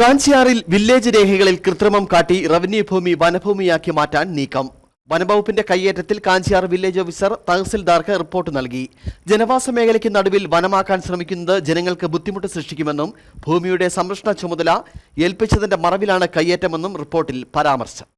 കാഞ്ചിയാറിൽ village രേഖകളിൽ കൃത്രിമം കാട്ടി റവന്യൂ ഭൂമി വനഭൂമിയാക്കി മാറ്റാൻ നീക്കം. വനംവകുപ്പിന്റെ കയ്യേറ്റത്തിൽ കാഞ്ചിയാർ വില്ലേജ് ഓഫീസർ തഹസിൽദാർക്ക് റിപ്പോർട്ട് നൽകി. ജനവാസ മേഖലയ്ക്ക് നടുവിൽ വനമാക്കാൻ ശ്രമിക്കുന്നത് ജനങ്ങൾക്ക് ബുദ്ധിമുട്ട് സൃഷ്ടിക്കുമെന്നും ഭൂമിയുടെ സംരക്ഷണ ചുമതല ഏൽപ്പിച്ചതിന്റെ മറവിലാണ് കയ്യേറ്റമെന്നും റിപ്പോർട്ടിൽ പരാമർശം.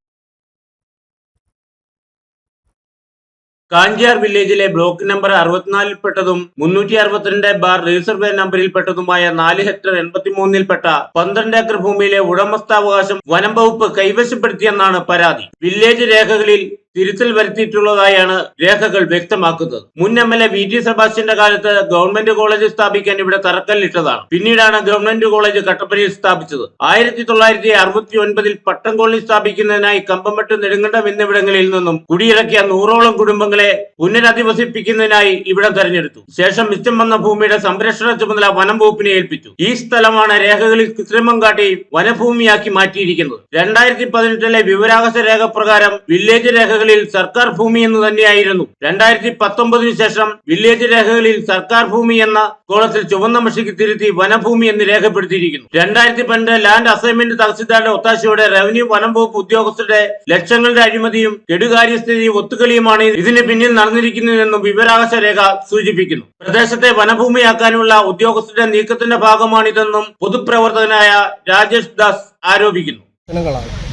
കാഞ്ചിയാർ വില്ലേജിലെ ബ്ലോക്ക് നമ്പർ അറുപത്തിനാലിൽപ്പെട്ടതും മുന്നൂറ്റി അറുപത്തിരണ്ട് ബാർ റിസർവേ നമ്പറിൽപ്പെട്ടതുമായ നാല് ഹെക്ടർ എൺപത്തിമൂന്നിൽപ്പെട്ട പന്ത്രണ്ട് ഏക്കർ ഭൂമിയിലെ ഉടമസ്ഥാവകാശം വനം വകുപ്പ് കൈവശപ്പെടുത്തിയെന്നാണ് പരാതി. വില്ലേജ് രേഖകളിൽ തിരുത്തൽ വരുത്തിയിട്ടുള്ളതായാണ് രേഖകൾ വ്യക്തമാക്കുന്നത്. മുൻ M L A V T സെബാസ്റ്റ്യന്റെ കാലത്ത് ഗവൺമെന്റ് കോളേജ് സ്ഥാപിക്കാൻ ഇവിടെ തറക്കല്ലിട്ടതാണ്. പിന്നീടാണ് ഗവൺമെന്റ് കോളേജ് കട്ടപ്പനയിൽ സ്ഥാപിച്ചത്. ആയിരത്തി തൊള്ളായിരത്തി അറുപത്തി ഒൻപതിൽ പട്ടം കോളനി സ്ഥാപിക്കുന്നതിനായി കമ്പമട്ട് നെടുങ്കണ്ടം എന്നിവിടങ്ങളിൽ നിന്നും കുടിയിറക്കിയ നൂറോളം കുടുംബങ്ങളെ പുനരധിവസിപ്പിക്കുന്നതിനായി ഇവിടം തെരഞ്ഞെടുത്തു. ശേഷം മിച്ചം വന്ന ഭൂമിയുടെ സംരക്ഷണ ചുമതല വനം വകുപ്പിനെ ഏൽപ്പിച്ചു. ഈ സ്ഥലമാണ് രേഖകളിൽ കൃത്രിമം കാട്ടി വനഭൂമിയാക്കി മാറ്റിയിരിക്കുന്നത്. രണ്ടായിരത്തി പതിനെട്ടിലെ വിവരാവകാശ രേഖ പ്രകാരം വില്ലേജ് രേഖകളിൽ സർക്കാർ ഭൂമി എന്ന് തന്നെയായിരുന്നു. രണ്ടായിരത്തി പത്തൊമ്പതിനു ശേഷം വില്ലേജ് രേഖകളിൽ സർക്കാർ ഭൂമി എന്ന കോളത്തിൽ ചുവന്ന മഷിക്ക് തിരുത്തി വനഭൂമി എന്ന് രേഖപ്പെടുത്തിയിരിക്കുന്നു. രണ്ടായിരത്തി പന്ത്രണ്ട് ലാൻഡ് അസൈൻമെന്റ് തഹസിൽദാരുടെ ഒത്താശയോടെ റവന്യൂ വനം വകുപ്പ് ഉദ്യോഗസ്ഥരുടെ ലക്ഷങ്ങളുടെ അഴിമതിയും കെടുകാര്യസ്ഥിതിയും ഒത്തുകളിയുമാണ് ഇതിന് പിന്നിൽ നടന്നിരിക്കുന്നതെന്നും വിവരാവകാശ രേഖ സൂചിപ്പിക്കുന്നു. പ്രദേശത്തെ വനഭൂമിയാക്കാനുള്ള ഉദ്യോഗസ്ഥരുടെ നീക്കത്തിന്റെ ഭാഗമാണിതെന്നും പൊതുപ്രവർത്തകനായ രാജേഷ് ദാസ് ആരോപിക്കുന്നു.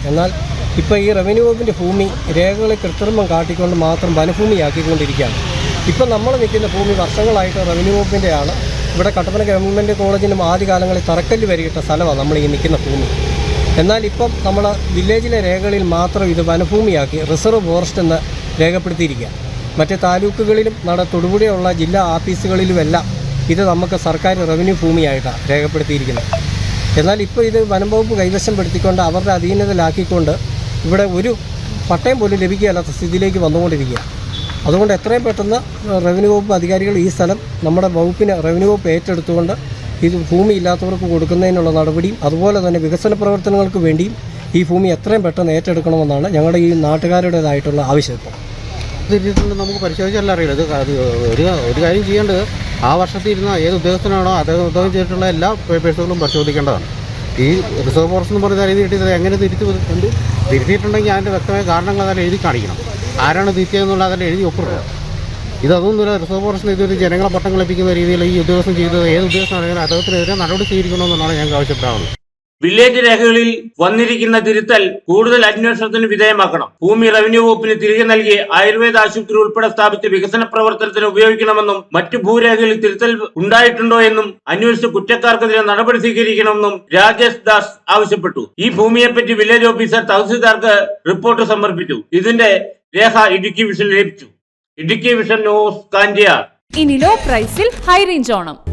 എന്നാൽ ഇപ്പോൾ ഈ റവന്യൂ വകുപ്പിന്റെ ഭൂമി രേഖകളെ കൃത്രിമം കാട്ടിക്കൊണ്ട് മാത്രം വനഭൂമിയാക്കിക്കൊണ്ടിരിക്കുകയാണ്. ഇപ്പോൾ നമ്മൾ നിൽക്കുന്ന ഭൂമി വർഷങ്ങളായിട്ട് റവന്യൂ വകുപ്പിന്റെയാണ്. ഇവിടെ കട്ടപ്പന ഗവൺമെന്റ് കോളേജിനും ആദ്യകാലങ്ങളിൽ തറക്കല്ല് വരികിട്ട സ്ഥലമാണ് നമ്മൾ ഈ നിൽക്കുന്ന ഭൂമി. എന്നാൽ ഇപ്പം നമ്മൾ വില്ലേജിലെ രേഖകളിൽ മാത്രം ഇത് വനഭൂമിയാക്കി റിസർവ് ഫോറസ്റ്റ് എന്ന് രേഖപ്പെടുത്തിയിരിക്കുക. മറ്റ് താലൂക്കുകളിലും നട തൊടുപുഴയുള്ള ജില്ലാ ഓഫീസുകളിലുമെല്ലാം ഇത് നമുക്ക് സർക്കാർ റവന്യൂ ഭൂമിയായിട്ടാണ് രേഖപ്പെടുത്തിയിരിക്കുന്നത്. എന്നാൽ ഇപ്പോൾ ഇത് വനം വകുപ്പ് കൈവശം പെടുത്തിക്കൊണ്ട് അവരുടെ അധീനതയിലാക്കിക്കൊണ്ട് ഇവിടെ ഒരു പട്ടയം പോലും ലഭിക്കുകയല്ലാത്ത സ്ഥിതിയിലേക്ക് വന്നുകൊണ്ടിരിക്കുക. അതുകൊണ്ട് എത്രയും പെട്ടെന്ന് റവന്യൂ വകുപ്പ് അധികാരികൾ ഈ സ്ഥലം നമ്മുടെ വകുപ്പിന് റവന്യൂ വകുപ്പ് ഏറ്റെടുത്തുകൊണ്ട് ഇത് ഭൂമി ഇല്ലാത്തവർക്ക് കൊടുക്കുന്നതിനുള്ള നടപടിയും അതുപോലെ തന്നെ വികസന പ്രവർത്തനങ്ങൾക്ക് വേണ്ടിയും ഈ ഭൂമി എത്രയും പെട്ടെന്ന് ഏറ്റെടുക്കണമെന്നാണ് ഞങ്ങളുടെ ഈ നാട്ടുകാരുടേതായിട്ടുള്ള ആവശ്യം ഇപ്പോൾ തിരിച്ചിട്ടുണ്ട് നമുക്ക് പരിശോധിച്ചല്ല അറിയില്ല ഇത് ഒരു ഒരു കാര്യം ചെയ്യേണ്ടത് ആ വർഷത്തിൽ ഇരുന്ന ഏത് ഉദ്യോഗസ്ഥനാണോ അദ്ദേഹം ഉദ്യോഗം ചെയ്തിട്ടുള്ള എല്ലാ പേപ്പേഴ്സുകളും പരിശോധിക്കേണ്ടതാണ്. ഈ റിസർവ് ഫോറസ്റ്റ് എന്ന് പറയുന്ന എഴുതി കിട്ടിയത് എങ്ങനെ തിരുത്തി കണ്ട് തിരുത്തിയിട്ടുണ്ടെങ്കിൽ അതിന്റെ വ്യക്തമായ കാരണങ്ങൾ അതിൽ എഴുതി കാണിക്കണം. ആരാണ് തിരുത്തിയതെന്നുള്ള അതിൽ എഴുതി ഒപ്പിടണം. ഇതൊന്നുമില്ല റിസർവ് ഫോറസ്റ്റിന് ഇതൊരു ജനങ്ങളെ പട്ടം കളിപ്പിക്കുന്ന രീതിയിൽ ഈ ഉദ്യോഗസ്ഥൻ ചെയ്തത് ഏത് ഉദ്യോഗസ്ഥനാണെങ്കിലും അദ്ദേഹത്തിനെതിരെ നടപടി സ്വീകരിക്കണമെന്നുള്ളതാണ് ഞങ്ങൾക്ക് ആവശ്യപ്പെടാവുന്നത് വില്ലേജ് രേഖകളിൽ വന്നിരിക്കുന്ന തിരുത്തൽ കൂടുതൽ അന്വേഷണത്തിന് വിധേയമാക്കണം. ഭൂമി റവന്യൂ വകുപ്പിന് തിരികെ നൽകി ആയുർവേദ ആശുപത്രി ഉൾപ്പെടെ സ്ഥാപിച്ച വികസന പ്രവർത്തനത്തിന് ഉപയോഗിക്കണമെന്നും മറ്റു ഭൂരേഖകളിൽ തിരുത്തൽ ഉണ്ടായിട്ടുണ്ടോ എന്നും അന്വേഷിച്ച് കുറ്റക്കാർക്കെതിരെ നടപടി സ്വീകരിക്കണമെന്നും രാജേഷ് ദാസ് ആവശ്യപ്പെട്ടു. ഈ ഭൂമിയെപ്പറ്റി വില്ലേജ് ഓഫീസർ തഹസിൽദാർക്ക് റിപ്പോർട്ട് സമർപ്പിച്ചു. ഇതിന്റെ രേഖ ഇടുക്കി വിഷൻ ലഭിച്ചു. Idukki vision news Kanchiyar. ഇനി ലോ പ്രൈസിൽ ഹൈ റേഞ്ച് ഓണം.